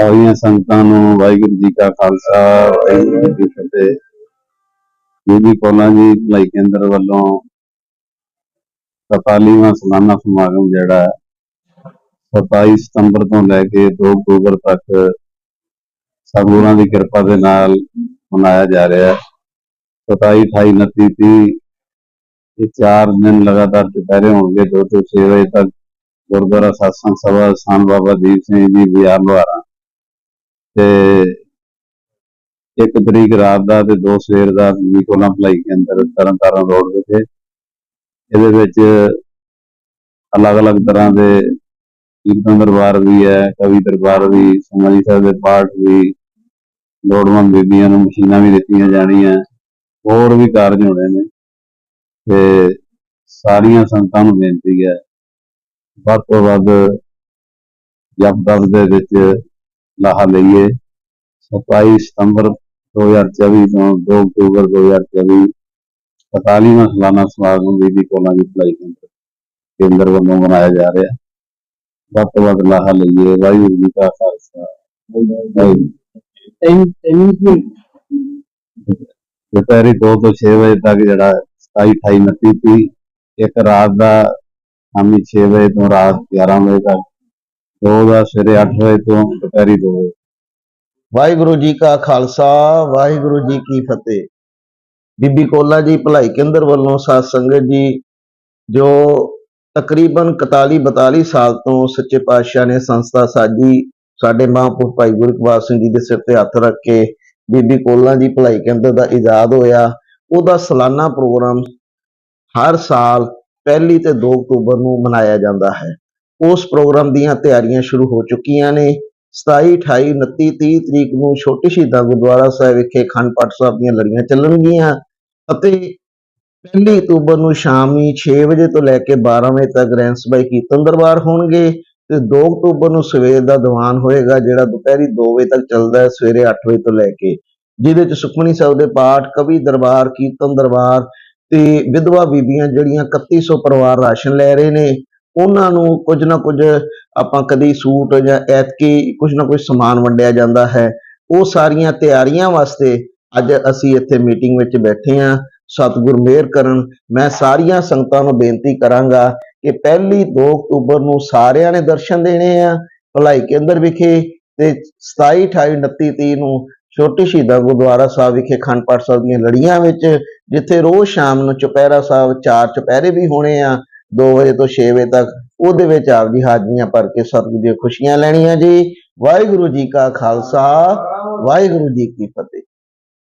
ਸਾਰੀਆਂ ਸੰਗਤਾਂ ਨੂੰ ਵਾਹਿਗੁਰੂ ਜੀ ਕਾ ਖਾਲਸਾ, ਵਾਹਿਗੁਰੂ ਜੀ ਕੀ ਫਤਿਹ। ਬੀਬੀ ਕੋਲਾਂ ਜੀ, ਭਲਾਈ ਕੇਂਦਰ ਵੱਲੋਂ 44ਵਾਂ ਸਾਲਾਨਾ ਸਮਾਗਮ ਜਿਹੜਾ 27 ਸਤੰਬਰ ਤੋਂ ਲੈ ਕੇ 2 ਅਕਤੂਬਰ ਤੱਕ ਸਤਿਗੁਰਾਂ ਦੀ ਕਿਰਪਾ ਦੇ ਨਾਲ ਮਨਾਇਆ ਜਾ ਰਿਹਾ ਹੈ। 27 28 29 30 ਇਹ ਚਾਰ ਦਿਨ ਲਗਾਤਾਰ ਦੁਪਹਿਰੇ ਹੋਣਗੇ 2 ਤੋਂ 6 ਵਜੇ ਤੱਕ ਗੁਰਦੁਆਰਾ ਸਾਸੰਗ ਸਭਾ ਸਥਾਨ ਬਾਬਾ ਦੀਪ ਸਿੰਘ ਜੀ ਬਿਆਰ ਲੋਹਾਰਾ। ਤੇ ਇੱਕ ਤਰੀਕ ਰਾਤ ਦਾ ਤੇ ਦੋ ਸਵੇਰ ਦਾ ਵੀ ਨਿਕੋਲਾ ਭਲਾਈ ਕੇ ਅੰਦਰ ਤਰਨਤਾਰਨ ਰੋਡ ਵਿਖੇ ਇਹਦੇ ਵਿੱਚ ਅਲੱਗ-ਅਲੱਗ ਤਰ੍ਹਾਂ ਦੇ ਕੀਰਤਨ ਦਰਬਾਰ ਵੀ ਹੈ, ਕਵੀ ਦਰਬਾਰ ਵੀ ਸਮਾਜੀ ਸਾਹਿਬ ਦੇ ਪਾਠ ਵੀ, ਲੋੜਵੰਦ ਬੀਬੀਆਂ ਨੂੰ ਮਸ਼ੀਨਾਂ ਵੀ ਦਿੱਤੀਆਂ ਜਾਣੀਆਂ, ਹੋਰ ਵੀ ਕਾਰਜ ਹੋਣੇ ਨੇ। ਤੇ ਸਾਰੀਆਂ ਸੰਗਤਾਂ ਨੂੰ ਬੇਨਤੀ ਹੈ, ਵੱਧ ਤੋਂ ਵੱਧ ਜਪਦਪ ਦੇ ਵਿੱਚ ਲਾਹਾ ਲਈਏ। 27 ਸਤੰਬਰ 2024 ਤੋਂ 2 ਅਕਤੂਬਰ 2024 41ਵਾਂ ਸਾਲਾਨਾ ਸਮਾਗਮ ਬੀਬੀ ਕੋਲਾਂ ਦੀ ਭਲਾਈ ਕੇਂਦਰ ਕੇਂਦਰ ਵੱਲੋਂ ਮਨਾਇਆ ਜਾ ਰਿਹਾ। ਵੱਧ ਤੋਂ ਵੱਧ ਲਾਹਾ ਲਈਏ। ਵਾਹਿਗੁਰੂ ਜੀ ਕਾ ਖਾਲਸਾ। ਦੁਪਹਿਰੇ 2 ਤੋਂ 6 ਵਜੇ ਤੱਕ ਜਿਹੜਾ 27 28 29 30 ਇੱਕ ਰਾਤ ਦਾ ਸ਼ਾਮੀ 6 ਵਜੇ ਤੋਂ ਰਾਤ 11 ਵਜੇ ਤੱਕ ਦਾ ਸਵੇਰੇ 8 ਵਜੇ ਤੋਂ ਦੁਪਹਿਰੀ 2 ਵਜੇ। ਵਾਹਿਗੁਰੂ ਜੀ ਕਾ ਖਾਲਸਾ, ਵਾਹਿਗੁਰੂ ਜੀ ਕੀ ਫਤਿਹ। ਬੀਬੀ ਕੋਲਾ ਜੀ, ਭਲਾਈ ਕੇਂਦਰ ਵੱਲੋਂ ਸਾਧ ਸੰਗਤ ਜੀ, ਜੋ ਤਕਰੀਬਨ 41 42 ਸਾਲ ਤੋਂ ਸੱਚੇ ਪਾਤਸ਼ਾਹ ਨੇ ਸੰਸਥਾ ਸਾਜੀ, ਸਾਡੇ ਮਹਾਂਪੁਰਖ ਭਾਈ ਗੁਰਕਵਾਲ ਸਿੰਘ ਜੀ ਦੇ ਸਿਰ ਤੇ ਹੱਥ ਰੱਖ ਕੇ ਬੀਬੀ ਕੋਲਾ ਜੀ, ਭਲਾਈ ਕੇਂਦਰ ਦਾ ਇਜਾਦ ਹੋਇਆ। ਉਹਦਾ ਸਾਲਾਨਾ ਪ੍ਰੋਗਰਾਮ ਹਰ ਸਾਲ ਪਹਿਲੀ ਤੇ 2 ਅਕਤੂਬਰ ਨੂੰ ਮਨਾਇਆ ਜਾਂਦਾ ਹੈ। ਉਸ ਪ੍ਰੋਗਰਾਮ ਦੀਆਂ ਤਿਆਰੀਆਂ ਸ਼ੁਰੂ ਹੋ ਚੁੱਕੀਆਂ ਨੇ। 27 28 29 30 ਤਰੀਕ ਨੂੰ ਛੋਟੇ ਸ਼ਹੀਦਾਂ ਗੁਰਦੁਆਰਾ ਸਾਹਿਬ ਵਿਖੇ ਖੰਡ ਪਾਠ ਸਾਹਿਬ ਦੀਆਂ ਲੜੀਆਂ ਚੱਲਣਗੀਆਂ ਅਤੇ ਪਹਿਲੀ ਅਕਤੂਬਰ ਨੂੰ ਸ਼ਾਮੀ 6 ਵਜੇ ਤੋਂ ਲੈ ਕੇ 12 ਵਜੇ ਤੱਕ ਰਹਿਣ ਸਭਾਈ ਕੀਰਤਨ ਦਰਬਾਰ ਹੋਣਗੇ ਤੇ 2 ਅਕਤੂਬਰ ਨੂੰ ਸਵੇਰ ਦਾ ਦੀਵਾਨ ਹੋਏਗਾ, ਜਿਹੜਾ ਦੁਪਹਿਰੀ 2 ਵਜੇ ਤੱਕ ਚੱਲਦਾ ਹੈ, ਸਵੇਰੇ 8 ਵਜੇ ਤੋਂ ਲੈ ਕੇ, ਜਿਹਦੇ ਚ ਸੁਖਮਨੀ ਸਾਹਿਬ ਦੇ ਪਾਠ, ਕਵੀ ਦਰਬਾਰ, ਕੀਰਤਨ ਦਰਬਾਰ ਤੇ ਵਿਧਵਾ ਬੀਬੀਆਂ ਜਿਹੜੀਆਂ 3100 ਪਰਿਵਾਰ ਰਾਸ਼ਨ ਲੈ ਰਹੇ ਨੇ। ਉਹਨਾਂ ਨੂੰ ਕੁਝ ਨਾ ਕੁਝ ਆਪਾਂ ਕਦੀ ਸੂਟ ਜਾਂ ਐਤਕੀ ਕੁਝ ਨਾ ਕੁਝ ਸਮਾਨ ਵੰਡਿਆ ਜਾਂਦਾ ਹੈ। ਉਹ ਸਾਰੀਆਂ ਤਿਆਰੀਆਂ ਵਾਸਤੇ ਅੱਜ ਅਸੀਂ ਇੱਥੇ ਮੀਟਿੰਗ ਵਿੱਚ ਬੈਠੇ ਹਾਂ। ਸਤਿਗੁਰ ਮੇਰ ਕਰਨ, ਮੈਂ ਸਾਰੀਆਂ ਸੰਗਤਾਂ ਨੂੰ ਬੇਨਤੀ ਕਰਾਂਗਾ ਕਿ ਪਹਿਲੀ 2 ਅਕਤੂਬਰ ਨੂੰ ਸਾਰਿਆਂ ਨੇ ਦਰਸ਼ਨ ਦੇਣੇ ਆ ਭਲਾਈ ਕੇਂਦਰ ਵਿਖੇ ਤੇ 27 28 29 30 ਨੂੰ ਛੋਟੀ ਸ਼ਹੀਦਾਂ ਗੁਰਦੁਆਰਾ ਸਾਹਿਬ ਵਿਖੇ ਅਖੰਡ ਪਾਠ ਸਾਹਿਬ ਦੀਆਂ ਲੜੀਆਂ ਵਿੱਚ, ਜਿੱਥੇ ਰੋਜ਼ ਸ਼ਾਮ ਨੂੰ ਚੁਪਹਿਰਾ ਸਾਹਿਬ, ਚਾਰ ਚੁਪਹਿਰੇ ਵੀ ਹੋਣੇ ਆ 2 ਵਜੇ ਤੋਂ 6 ਵਜੇ ਤੱਕ ਉਹਦੇ ਵਿੱਚ ਆਪ ਜੀ ਹਾਜ਼ਰੀਆਂ ਭਰ ਕੇ ਸਤਿਗੁਰੂ ਦੀਆਂ ਖੁਸ਼ੀਆਂ ਲੈਣੀਆਂ ਜੀ। ਵਾਹਿਗੁਰੂ ਜੀ ਕਾ ਖਾਲਸਾ, ਵਾਹਿਗੁਰੂ ਜੀ ਕੀ ਫਤਿਹ।